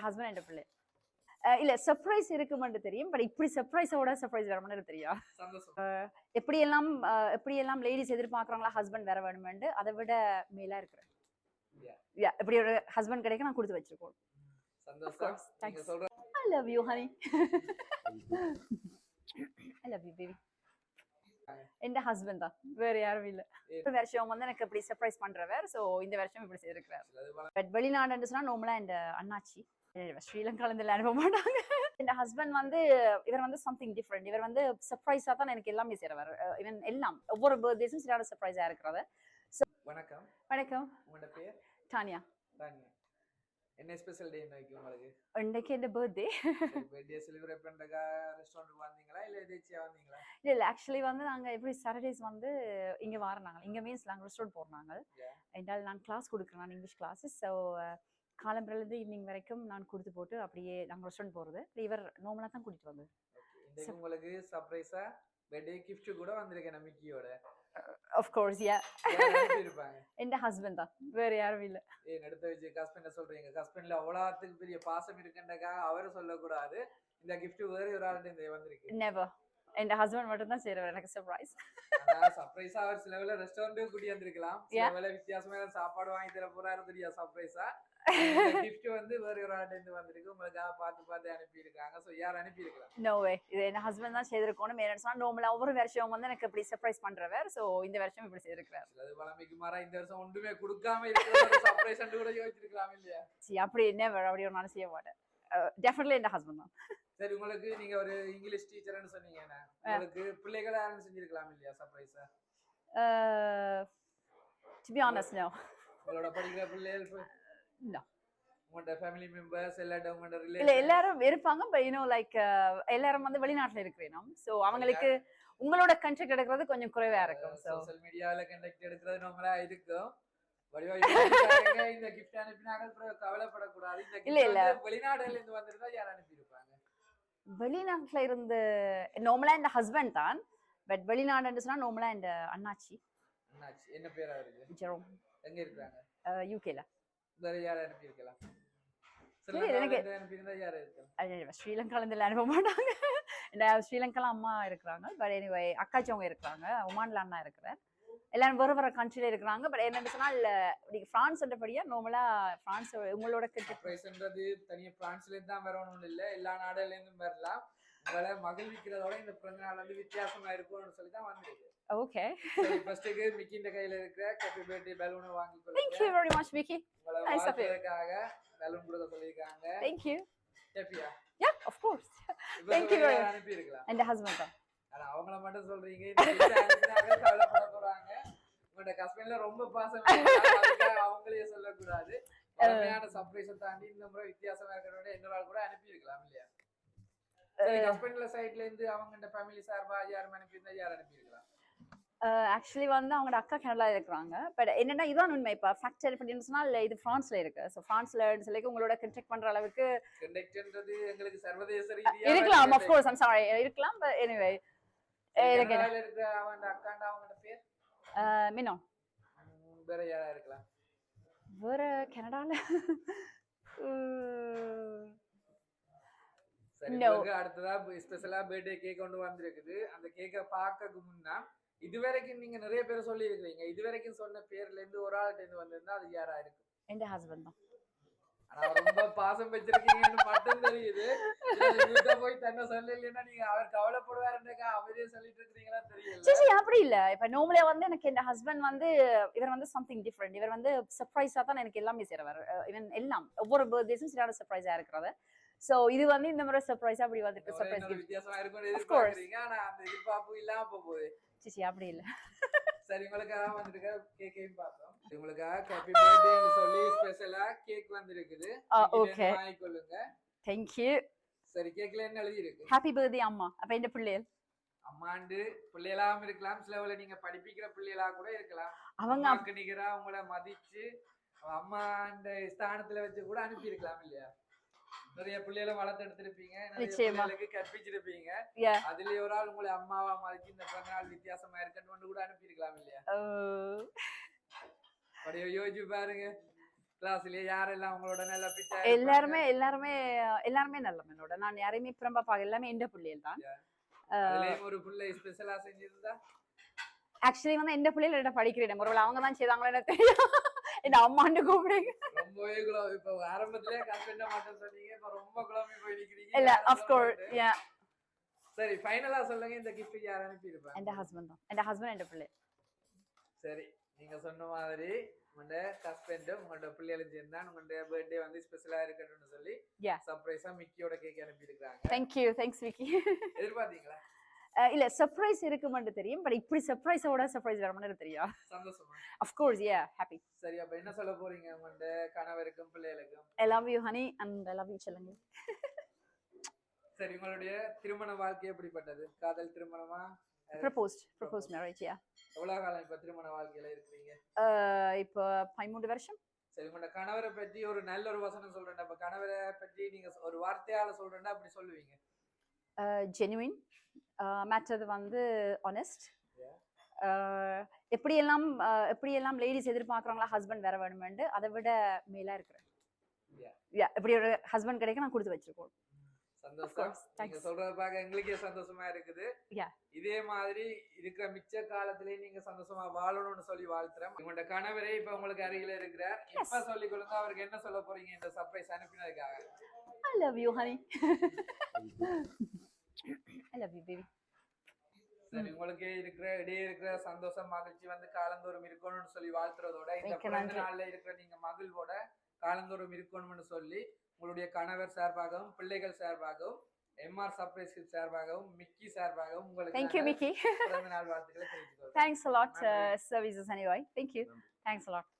என் husband என் பிள்ளை. இல்ல surprise இருக்குமென்று தெரியும் பட் இப்படி சர்ப்ரைஸோட சர்ப்ரைஸ் வர மாதிரி தெரியும். சந்தோஷம். எப்படியெல்லாம் அஹ், எப்படியெல்லாம் லேடிஸ் எதிர்பார்க்கறாங்களா ஹஸ்பண்ட் வர வேணுமெண்டு அதை விட மேலா இருக்கிறேன். இப்படி ஒரு ஹஸ்பண்ட் கிடைக்க நான் கொடுத்து வச்சிருக்கோம். I love you honey I love you baby N husband தான்? வேற யாரும் இல்ல. இந்த வருஷம் வந்து எனக்கு இப்படி சர்ப்ரைஸ் பண்றவர் சோ இந்த வருஷம் இப்படி செய்திருக்கிறார். பட் வெளிநாடுன்னு சொன்னா நார்மலா இந்த அண்ணாச்சி. ஸ்ரீலங்கால இருந்து அனுப்ப மாட்டாங்க. இந்த ஹஸ்பண்ட் வந்து இவர் வந்து சம்திங் டிஃப்ரெண்ட் இவர் வந்து சர்ப்ரைஸா தான் எனக்கு எல்லாமே செய்றவர் இவன் எல்லாம் ஒவ்வொரு பர்த்டேஸும் சரியான சர்ப்ரைஸா இருக்கிறது வணக்கம். வணக்கம். உங்களோட பேர்? டானியா தானியா. என்ன ஸ்பெஷல் டே இன்னைக்கு உங்களுக்கு? இன்னைக்கு என் பர்த்டே பர்த்டே செலிப்ரேட் பண்றதுக்கா ரெஸ்டாரண்ட் வந்தீங்களா இல்ல எதாச்சியா வந்தீங்களா? இல்ல இல்ல ஆக்சுவலி வந்து நாங்க எப்படி சாட்டர்டேஸ் வந்து இங்க வரணாங்க இங்க மீன்ஸ் நாங்க ரெஸ்டாரண்ட் போறாங்க Yeah. என்றால் நான் கிளாஸ் கொடுக்குறேன் நான் இங்கிலீஷ் கிளாஸஸ் ஸோ காலம்பரிலேருந்து ஈவினிங் வரைக்கும் நான் கொடுத்து போட்டு அப்படியே நாங்கள் ரெஸ்டாரண்ட் போகிறது இவர் நார்மலாக தான் கூட்டிட்டு வந்தது உங்களுக்கு சர்ப்ரைஸா பர்த்டே கிஃப்ட் கூட வந்திருக்கேன் நம்பிக்கையோட ஆஃப்கோர்ஸ் யா இருப்பாங்க என் ஹஸ்பண்ட் தான். வேற யாரும் இல்லை. ஏன் எடுத்து வச்சு ஹஸ்பண்ட சொல்றீங்க. ஹஸ்பண்ட்ல அவ்வளோத்துக்கு பெரிய பாசம் இருக்குன்றக்கா அவரை சொல்லக்கூடாது. இந்த gift வேற ஒரு ஆள்கிட்ட இந்த வந்திருக்கு. நெவர் என் ஹஸ்பண்ட் மட்டும் தான் செய்கிறவர் எனக்கு சர்ப்ரைஸ் சர்ப்ரைஸா அவர் சில வேளை ரெஸ்டாரண்ட் கூட்டி வந்திருக்கலாம். சில Yeah. வேளை வித்தியாசமா ஏதாவது சாப்பாடு வாங்கி தர போறாரு தெரியா சர்ப்ரைஸா கிஃப்ட் வந்து வேற ஒரு ஆள்கிட்ட இருந்து வந்திருக்கு. உங்களுக்காக பார்த்து பார்த்து அனுப்பி இருக்காங்க சோ யார் அனுப்பி இருக்கலாம் நோ வே இது என் ஹஸ்பண்ட் தான் செய்திருக்கணும். என்ன சொன்னால் நார்மலாக ஒவ்வொரு வருஷம் வந்து எனக்கு இப்படி சர்ப்ரைஸ் பண்ணுறவர் ஸோ இந்த வருஷம் இப்படி செய்திருக்கிறார். சிலது பழமைக்கு மாறா இந்த வருஷம் ஒன்றுமே கொடுக்காம இருக்கிற சர்ப்ரைஸ் கூட யோசிச்சிருக்கலாம் இல்லையா? சரி அப்படி நெவர் அப்படி ஒரு நாள் செய்ய மாட்டேன். டெஃபினெட்லி என் ஹஸ்பண்ட் தான். சரி உங்களுக்கு நீங்க ஒரு இங்கிலீஷ் டீச்சர்னு சொன்னீங்க உங்களுக்கு பிள்ளைகளை யாரும் செஞ்சிருக்கலாம் இல்லையா சர்ப்ரைஸா டு பி ஆனஸ்ட் நோ உங்களோட படிக்கிற பிள்ளைகள் இல்ல எல்லாரும் இருப்பாங்க யூனோ லைக் எல்லாரும் வந்து வெளிநாட்டுல இருக்கிறோம் சோ அவங்களுக்கு உங்களோட கண்ட்ராக்ட் எடுக்கிறது கொஞ்சம் குறைவா இருக்கும் சோஷியல் மீடியால கண்டக்ட் எடுக்கிறது நம்மளா இருக்கும். இந்த கிஃப்ட் அனுப்பினாங்க கவலைப்படக்கூடாது. இல்ல, இல்ல. வெளிநாடுல இருந்து வந்திருந்தா யார் அனுப்பியிருப்பாங்க? வெளிநாட்டுல இருந்து நார்மலா இந்த ஹஸ்பண்ட் தான் பட் வெளிநாடுன்னு சொன்னா நார்மலா இந்த அண்ணாச்சி. என்னாச்சு என்ன பேரா இருக்கு ஜெரோம். எங்க இருக்காங்க யூகேல வேற யார் அனுப்பியிருக்கலாம் இல்ல, எனக்கு- ஸ்ரீலங்கால அனுப்பியிருந்தா யார் இருக்கலாம் ஸ்ரீலங்கால இருந்து அனுப்ப மாட்டாங்க ஸ்ரீலங்கால அம்மா இருக்கிறாங்க பட் எனிவே அக்காச்சி அவங்க இருக்கிறாங்க ஒமான்ல அண்ணா இருக்கிறார் எல்லாரும் வேறு வேறு கண்ட்ரில இருக்கிறாங்க பட் என்னன்னு சொன்னால் நீங்க பிரான்ஸ் என்றபடியா நார்மலா பிரான்ஸ் உங்களோட கிட்ட சர்ப்ரைஸ்ன்றது தனியா பிரான்ஸ்ல இருந்து தான் வரணும்னு இல்ல எல்லா நாடுல இருந்தும் வரலாம் உங்களை மகிழ்விக்கிறதோட இந்த பிறந்த நாள் வந்து வித்தியாசமா இருக்கும்னு சொல்லி தான் வந்திருக்கு ஓகே ஃபர்ஸ்ட்டுக்கு மிக்கின்ற கையில இருக்கிற ஹாப்பி பர்த்டே பலூனை வாங்கி thank you very much Vicky உங்களை. வாழ்த்துறதுக்காக பலூன் கொடுக்க சொல்லியிருக்காங்க. தேங்க் யூ ஹாப்பியா? Yeah of course you very much. அனுப்பி இருக்கலாம் என் ஹஸ்பண்ட் தான். ஆனா அவங்கள மட்டும் சொல்றீங்க. கவலைப்பட போறாங்க. உங்களோட ஹஸ்பண்ட்ல ரொம்ப பாசம் அவங்களே சொல்லக்கூடாது. பழமையான சர்ப்ரைஸை தாண்டி இந்த முறை வித்தியாசமா இருக்கிறவங்க இன்னொரு ஆள் கூட அனுப்பி இருக்கலாம் இல்லையா? ஹஸ்பண்ட்ல சைட்ல இருந்து அவங்க ஃபேமிலி சார்பா யாரும் அனுப்பியிருந்தா யார் அனுப்பியிருக்கலாம்? ஆக்சுவலி வந்து அவங்களோட அக்கா கனடா இருக்கிறாங்க பட் என்னன்னா இதான் உண்மை. இப்போ ஃபேக்டர் அப்படின்னு சொன்னால் இது ஃப்ரான்ஸ்ல இருக்கு. ஸோ ஃப்ரான்ஸ்ல சொல்லி உங்களோட கண்டெக்ட் பண்ற அளவுக்கு எங்களுக்கு சர்வதேச இருக்கலாம். ஆஃப் கோர்ஸ் ஐம் சாரி இருக்கலாம் பட் எனிவே மினோ. வேற யாரா இருக்கலாம்? வேற. உங்களுக்கு அடுத்ததா ஸ்பெஷலா பர்த்டே கேக் கொண்டு வந்திருக்குது. அந்த கேக்கை பார்க்கறதுக்கு முன்னா இதுவரைக்கும் நீங்க நிறைய பேர் சொல்லி இருக்கிறீங்க இதுவரைக்கும் சொன்ன பேர்ல இருந்து ஒரு ஆள்கிட்ட இருந்து வந்திருந்தா அது யாரா இருக்கும்? என் ஹஸ்பண்ட் தான். ரொம்ப பாசம் வச்சிருக்கீங்கன்னு மட்டும் தெரியுது. போய் தன்னை சொல்லலைன்னா நீங்க அவர் கவலைப்படுவாருன்றக்கா அவரே சொல்லிட்டு இருக்கிறீங்களா தெரியல சரி அப்படி இல்ல. இப்ப நார்மலா வந்து எனக்கு என் ஹஸ்பண்ட் வந்து இவர் வந்து சம்திங் டிஃப்ரெண்ட் இவர் வந்து சர்ப்ரைஸா தான் எனக்கு எல்லாமே செய்றவர். இவன் எல்லாம். ஒவ்வொரு பர்த்டேஸும் சரியான சர்ப்ரைஸா இருக்கிறது. சோ இது வந்து இந்த மாதிரி சர்ப்ரைஸா அப்படி வந்துட்டு சர்ப்ரைஸ் வித்தியாசமா course. எதிர்பார்க்கறீங்க. ஆனா அந்த எதிர்பார்ப்பு இல்லாம போக போகுது. சிச்சி அப்படி இல்ல. சரி உங்களுக்காக வந்திருக்க கேக்கையும் பார்த்தோம். உங்களுக்காக ஹாப்பி பர்த்டேன்னு சொல்லி ஸ்பெஷலா கேக் வந்திருக்குது. okay. வாங்கிக்கொள்ளுங்க. தேங்க்யூ சரி கேக்ல என்ன எழுதி இருக்கு ஹாப்பி பர்த்டே அம்மா. அப்ப இந்த பிள்ளைகள்? அம்மாண்டு பிள்ளைகளாவும் இருக்கலாம். சில நீங்க படிப்பிக்கிற பிள்ளைகளா கூட இருக்கலாம். அவங்க நிகரா உங்களை மதிச்சு அம்மா அந்த ஸ்தானத்துல வச்சு கூட அனுப்பி இருக்கலாம் இல்லையா? நிறைய பிள்ளைகளை வளர்த்து எடுத்திருப்பீங்க. பிள்ளைகளுக்கு கற்பிச்சிருப்பீங்க. அதுலயே ஒரு ஆள் உங்களை அம்மாவா மதிச்சு இந்த பிறந்த நாள் வித்தியாசமா இருக்கணும்னு கூட அனுப்பி இருக்கலாம் இல்லையா அப்படியே யோசிச்சு பாருங்க. கிளாஸ்லயே யாரெல்லாம் உங்களோட நல்ல பிட்டா எல்லாருமே எல்லாருமே எல்லாருமே நல்ல என்னோட நான் யாரையுமே பிரம்ப பார்க்க எல்லாமே எந்த பிள்ளைகள் தான். ஒரு புள்ளை ஸ்பெஷலா செஞ்சிருந்தா? ஆக்சுவலி வந்து எந்த பிள்ளைகள் என்ன படிக்கிறேன் ஒருவேளை அவங்க தான் செய்தாங்களோ எனக்கு தெரியும். என் அம்மாண்டு கூப்பிடுங்க. ரொம்பவே குழம்பு இப்ப ஆரம்பத்திலே கஷ்ட மாட்டேன் சொன்னீங்க? இப்ப ரொம்ப குழம்பி போய் நிக்கிறீங்க. இல்ல அஃப்கோர்ஸ் சொல்றது? சரி ஃபைனலா சொல்லுங்க. இந்த கிஃப்ட் யார் அனுப்பி இருப்பாங்க என் ஹஸ்பண்ட் தான். என் ஹஸ்பண்ட் என் பிள்ளை. சரி நீங்க சொன்ன மாதிரி உங்களோட ஹஸ்பண்டும் உங்களோட பிள்ளைகளும் சேர்ந்தா உங்களோட பர்த்டே வந்து ஸ்பெஷலா இருக்கட்டும்னு சொல்லி. சர்ப்ரைஸா மிக்கியோட கேக் அனுப்பி இருக்காங்க தேங்க்யூ தேங்க்ஸ் விக்கி எதிர்பார்த்தீங்களா? இல்ல சர்ப்ரைஸ் இருக்குமென்று தெரியும் பட் இப்படி சர்ப்ரைஸோட சர்ப்ரைஸ் வரமான்னு தெரியும். சந்தோஷமா? அஃப்கோர்ஸ் யா ஹாப்பி சரி அப்ப என்ன சொல்ல போறீங்க உங்களோட கணவருக்கும் பிள்ளைகளுக்கும்? I love you honey and I love you செல்லுங்க சரி உங்களுடைய திருமண வாழ்க்கை எப்படிப்பட்டது? காதல் திருமணமா? ப்ரப்போஸ்ட் ப்ரப்போஸ் மேரேஜ் யா எவ்வளவு காலம் இப்ப திருமண வாழ்க்கையில இருக்கிறீங்க? இப்போ பதிமூன்று வருஷம். சரி உங்களோட கணவரை பற்றி ஒரு நல்ல ஒரு வசனம் சொல்றேன் அப்ப கணவரை பற்றி நீங்க ஒரு வார்த்தையால சொல்றேன்னா அப்படி சொல்லுவீங்க. ஜெனுவின் மற்றது வந்து ஆனஸ்ட். எப்படியெல்லாம் எப்படியெல்லாம் லேடிஸ் எதிர்பார்க்குறாங்களா ஹஸ்பண்ட் வேற வேணுமெண்டு அதை விட மேலா இருக்கிறேன். இப்படி ஒரு ஹஸ்பண்ட் கிடைக்க நான் கொடுத்து வச்சிருக்கோம். சந்தோஷம். நீங்க. சொல்றத பார்க்க எங்களுக்கே சந்தோஷமா இருக்குது. இதே மாதிரி இருக்கிற மிச்ச காலத்திலேயே நீங்க சந்தோஷமா வாழணும்னு சொல்லி வாழ்த்துறேன். உங்களோட கணவரே இப்ப உங்களுக்கு அருகில இருக்கிறார். இப்ப சொல்லிக் கொடுங்க அவருக்கு என்ன சொல்ல போறீங்க? இந்த surprise அனுப்பினதுக்காக. I love you honey I love you baby சரி உங்களுக்கு இருக்கிற இடையே இருக்கிற சந்தோஷம் மகிழ்ச்சி வந்து காலந்தோறும் இருக்கணும்னு சொல்லி வாழ்த்துறதோட இந்த பிறந்த. நாள்ல இருக்கிற நீங்க மகிழ்வோட காலந்தோறும் இருக்கணும்னு சொல்லி உங்களுடைய கணவர் சார்பாகவும் பிள்ளைகள் சார்பாகவும் எம்ஆர் சர்ப்ரைஸ் சார்பாகவும் மிக்கி சார்பாகவும் உங்களுக்கு தேங்க்யூ மிக்கி பிறந்த நாள் வாழ்த்துக்களை தேங்க்ஸ் அ லாட் நன்றி. Services thank you thanks a lot